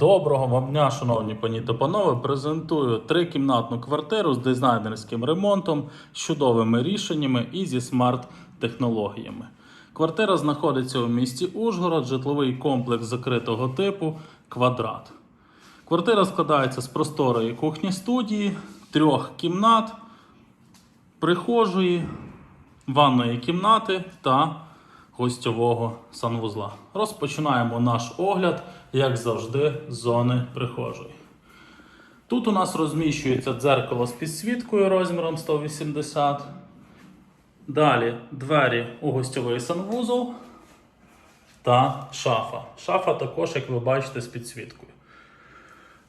Доброго вам дня, шановні пані та панове. Презентую трикімнатну квартиру з дизайнерським ремонтом, чудовими рішеннями і зі смарт-технологіями. Квартира знаходиться у місті Ужгород, житловий комплекс закритого типу квадрат. Квартира складається з просторої кухні студії, трьох кімнат, прихожої, ванної кімнати та гостьового санвузла. Розпочинаємо наш огляд, як завжди, з зони прихожої. Тут у нас розміщується дзеркало з підсвіткою розміром 180. Далі двері у гостьовий санвузол та шафа. Шафа також, як ви бачите, з підсвіткою.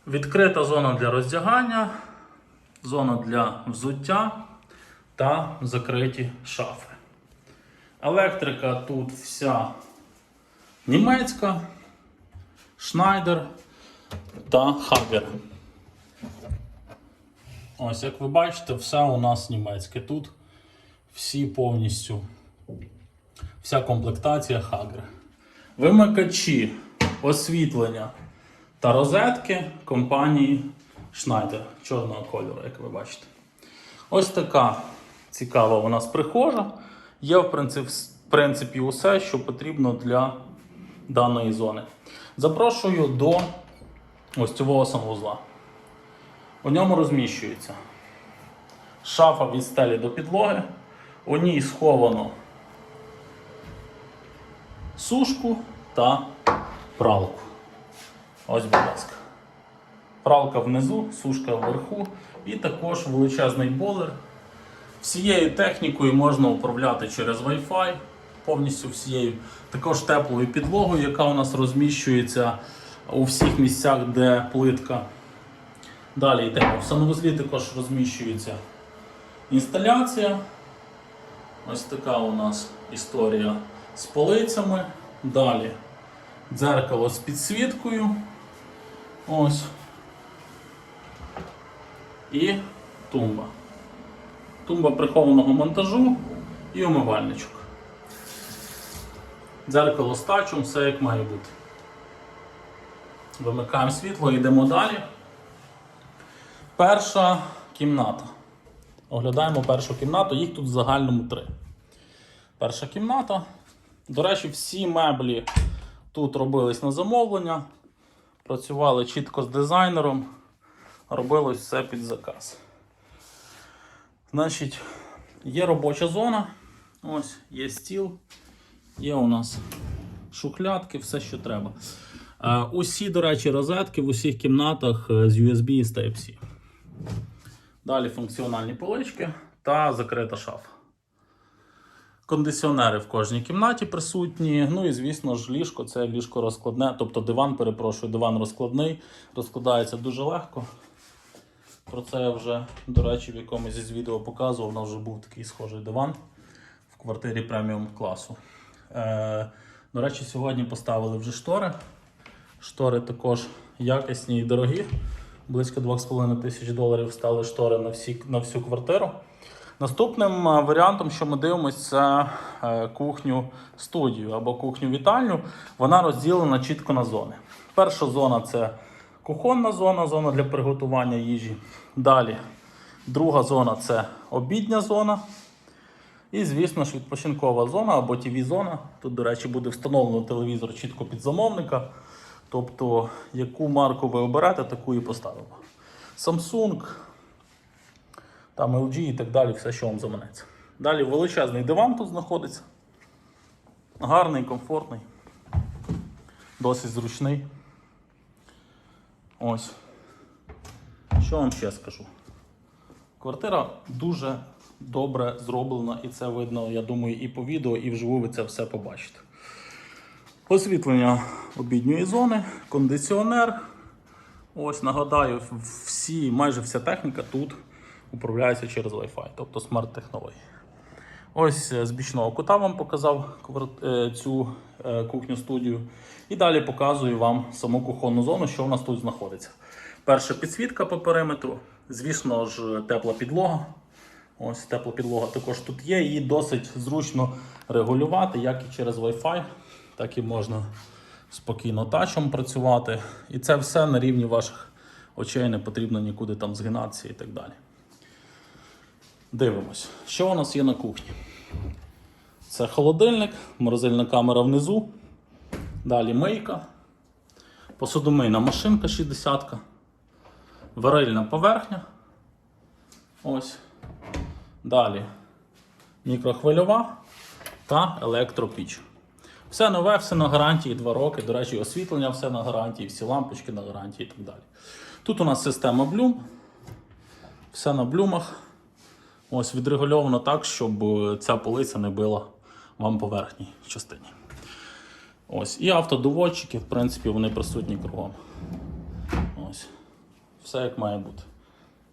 Відкрита зона для роздягання, зона для взуття та закриті шафи. Електрика тут вся німецька, Schneider та Hager. Ось, як ви бачите, все у нас німецьке. Тут всі повністю, вся комплектація Hager. Вимикачі, освітлення та розетки компанії Schneider чорного кольору, як ви бачите. Ось така цікава у нас прихожа. Є, в принципі, усе, що потрібно для даної зони. Запрошую до гостьового санвузла. У ньому розміщується шафа від стелі до підлоги. У ній сховано сушку та пралку. Ось, будь ласка. Пралка внизу, сушка вверху і також величезний болер. Всією технікою можна управляти через Wi-Fi, повністю всією. Також теплою підлогою, яка у нас розміщується у всіх місцях, де плитка. Далі йдемо. В санвузлі також розміщується інсталяція. Ось така у нас історія з полицями. Далі дзеркало з підсвіткою. Ось. І тумба. Тумба прихованого монтажу і умивальничок. Дзеркало з тачом, все як має бути. Вимикаємо світло, йдемо далі. Перша кімната. Оглядаємо першу кімнату, їх тут в загальному три. Перша кімната. До речі, всі меблі тут робились на замовлення. Працювали чітко з дизайнером, робилось все під заказ. Значить, є робоча зона. Ось, є стіл, є у нас шухлядки, все, що треба. Е, усі, до речі, розетки в усіх кімнатах е, з USB і з Type-C. Далі функціональні полички та закрита шафа. Кондиціонери в кожній кімнаті присутні. Ну і, звісно ж, ліжко це ліжко розкладне, тобто диван, перепрошую, диван розкладний, розкладається дуже легко. Про це я вже, до речі, в якомусь із відео показував. У нас вже був такий схожий диван в квартирі преміум класу. Е, до речі, сьогодні поставили вже штори. Штори також якісні і дорогі. Близько 2,5 тисяч доларів стали штори на, всі, на всю квартиру. Наступним е, варіантом, що ми дивимося, це е, кухню студію або кухню вітальню. Вона розділена чітко на зони. Перша зона це кухонна зона, зона для приготування їжі. Далі друга зона це обідня зона. І, звісно ж, відпочинкова зона або ТВ-зона. Тут, до речі, буде встановлено телевізор чітко під замовника. Тобто, яку марку ви оберете, таку і поставимо. Samsung, там LG і так далі, все, що вам заманеться. Далі величезний диван тут знаходиться. Гарний, комфортний, досить зручний. Ось. Що вам ще скажу? Квартира дуже добре зроблена, і це видно, я думаю, і по відео, і вживу ви це все побачите. Освітлення обідньої зони, кондиціонер. Ось нагадаю, всі, майже вся техніка тут управляється через Wi-Fi, тобто смарт-технології. Ось е, з бічного кута вам показав е, цю е, кухню-студію. І далі показую вам саму кухонну зону, що в нас тут знаходиться. Перша підсвітка по периметру, звісно ж, тепла підлога. Ось тепла підлога також тут є. Її досить зручно регулювати, як і через Wi-Fi, так і можна спокійно тачом працювати. І це все на рівні ваших очей, не потрібно нікуди там згинатися і так далі. Дивимось, що у нас є на кухні. Це холодильник, морозильна камера внизу. Далі мийка, посудомийна машинка 60 варильна поверхня. Ось. Далі мікрохвильова та електропіч. Все нове, все на гарантії 2 роки. До речі, освітлення все на гарантії, всі лампочки на гарантії і так далі. Тут у нас система Bloom. Все на блюмах. Ось відрегульовано так, щоб е, ця полиця не била вам по верхній частині. Ось. І автодоводчики, в принципі, вони присутні кругом. Ось. Все як має бути.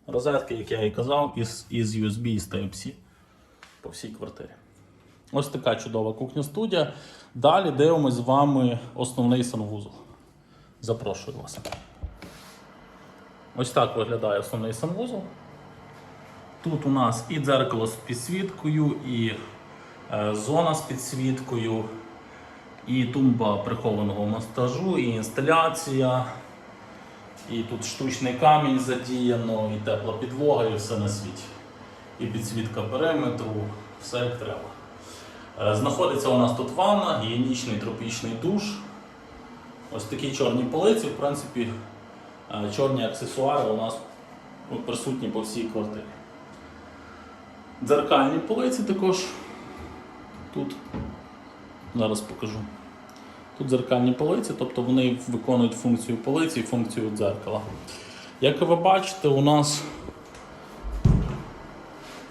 Розетки, як я і казав, із, із USB і з Type-C по всій квартирі. Ось така чудова кухня-студія. Далі дивимось з вами основний санвузол. Запрошую вас. Ось так виглядає основний санвузол. Тут у нас і дзеркало з підсвіткою, і е, зона з підсвіткою, і тумба прихованого монтажу, і інсталяція. І тут штучний камінь задіяно, і тепла підлога, і все на світі. І підсвітка периметру, все як треба. Е, Знаходиться у нас тут ванна, гігієнічний тропічний душ. Ось такі чорні полиці, в принципі, е, чорні аксесуари у нас присутні по всій квартирі. Дзеркальні полиці також тут. Зараз покажу. Тут дзеркальні полиці, тобто вони виконують функцію полиці і функцію дзеркала. Як ви бачите, у нас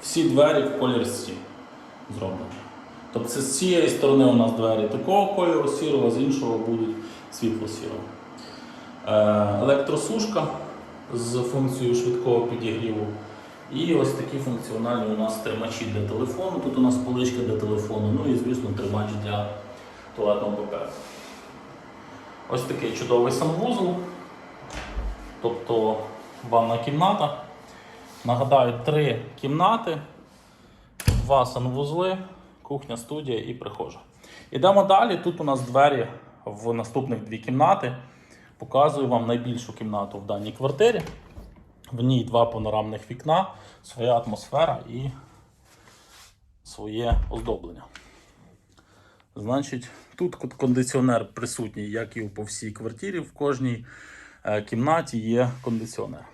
всі двері в колір сі зроблені. Тобто з цієї сторони у нас двері такого кольору сірого, з іншого будуть світло-сірого. Е, електросушка з функцією швидкого підігріву. І ось такі функціональні у нас тримачі для телефону. Тут у нас поличка для телефону, ну і, звісно, тримач для туалетного паперу. Ось такий чудовий санвузол, тобто ванна кімната. Нагадаю, три кімнати, два санвузли, кухня, студія і прихожа. Ідемо далі. Тут у нас двері в наступних дві кімнати. Показую вам найбільшу кімнату в даній квартирі. В ній два панорамних вікна, своя атмосфера і своє оздоблення. Значить, тут кондиціонер присутній, як і по всій квартирі. В кожній е, кімнаті є кондиціонер.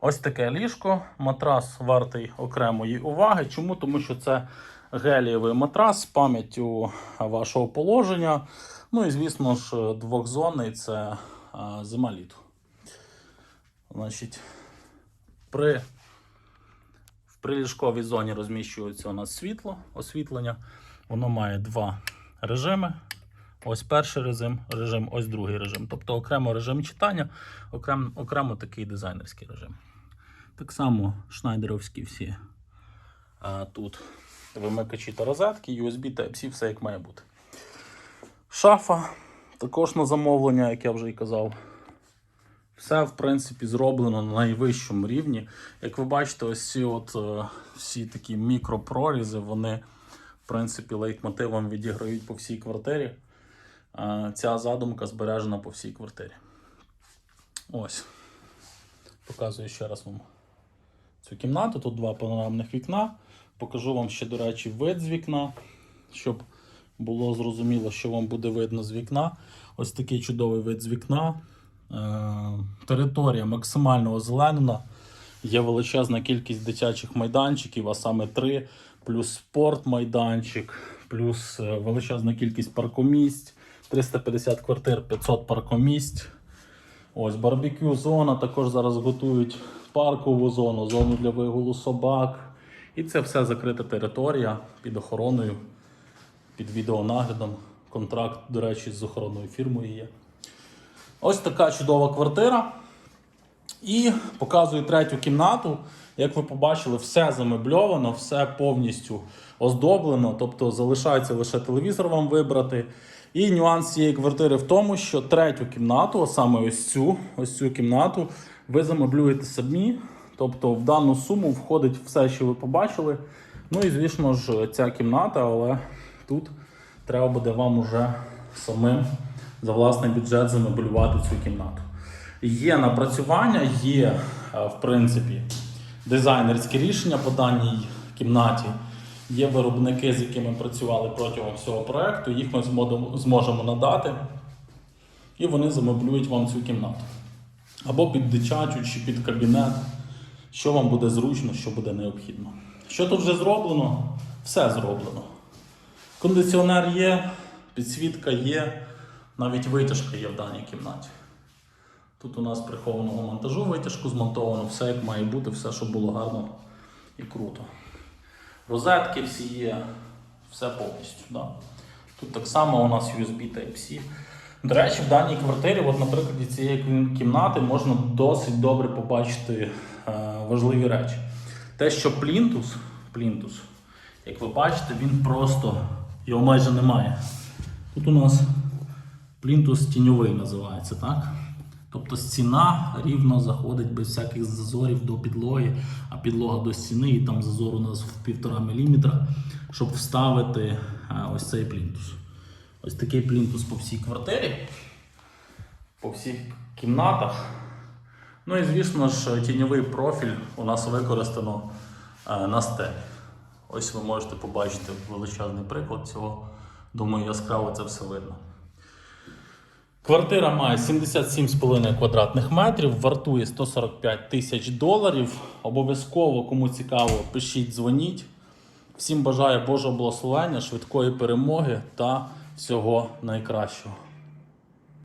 Ось таке ліжко. Матрас вартий окремої уваги. Чому? Тому що це гелієвий матрас з пам'яттю вашого положення. Ну і, звісно ж, двохзонний це е, зима літо. Значить, при в приліжковій зоні розміщується у нас світло, освітлення. Воно має два режими. Ось перший режим, режим, ось другий режим. Тобто окремо режим читання, окремо, окремо такий дизайнерський режим. Так само шнайдеровські всі а, тут вимикачі та розетки, USB Type-C, все як має бути. Шафа також на замовлення, як я вже і казав. Все, в принципі, зроблено на найвищому рівні. Як ви бачите, ось ці от, е, всі такі мікропрорізи, вони, в принципі, лейтмотивом відіграють по всій квартирі. Е, Ця задумка збережена по всій квартирі. Ось. Показую ще раз вам цю кімнату. Тут два панорамних вікна. Покажу вам ще, до речі, вид з вікна, щоб було зрозуміло, що вам буде видно з вікна. Ось такий чудовий вид з вікна. Е, Територія максимально озеленена. Є величезна кількість дитячих майданчиків, а саме три, плюс спортмайданчик, плюс е, величезна кількість паркомісць, 350 квартир, 500 паркомісць. Ось барбекю зона, також зараз готують паркову зону, зону для вигулу собак. І це все закрита територія під охороною, під відеонаглядом. Контракт, до речі, з охоронною фірмою є. Ось така чудова квартира. І показую третю кімнату. Як ви побачили, все замебльовано, все повністю оздоблено. Тобто залишається лише телевізор вам вибрати. І нюанс цієї квартири в тому, що третю кімнату, а саме ось цю, ось цю кімнату, ви замеблюєте самі. Тобто в дану суму входить все, що ви побачили. Ну і звісно ж, ця кімната, але тут треба буде вам уже самим за власний бюджет замебелювати цю кімнату. Є напрацювання, є, е, в принципі, дизайнерські рішення по даній кімнаті. Є виробники, з якими працювали протягом всього проекту. Їх ми зможемо надати, і вони замеблюють вам цю кімнату. Або під дитячу, чи під кабінет, що вам буде зручно, що буде необхідно. Що тут вже зроблено? Все зроблено. Кондиціонер є, підсвітка є, навіть витяжка є в даній кімнаті. Тут у нас прихованого монтажу витяжку змонтовано, все як має бути, все, щоб було гарно і круто. Розетки всі є, все повністю. Да. Тут так само у нас USB Type-C. До речі, в даній квартирі, от, наприклад, цієї кімнати можна досить добре побачити е, важливі речі. Те, що плінтус, плінтус, як ви бачите, він просто його майже немає. Тут у нас плінтус тіньовий називається, так? Тобто стіна рівно заходить без всяких зазорів до підлоги, а підлога до стіни, і там зазор у нас в 1,5 мм, щоб вставити е, ось цей плінтус. Ось такий плінтус по всій квартирі, по всіх кімнатах. Ну і звісно ж, тіньовий профіль у нас використано е, на стелі. Ось ви можете побачити величезний приклад цього. Думаю, яскраво це все видно. Квартира має 77,5 квадратних метрів, вартує 145 тисяч доларів. Обов'язково, кому цікаво, пишіть, дзвоніть. Всім бажаю Божого благословення, швидкої перемоги та всього найкращого.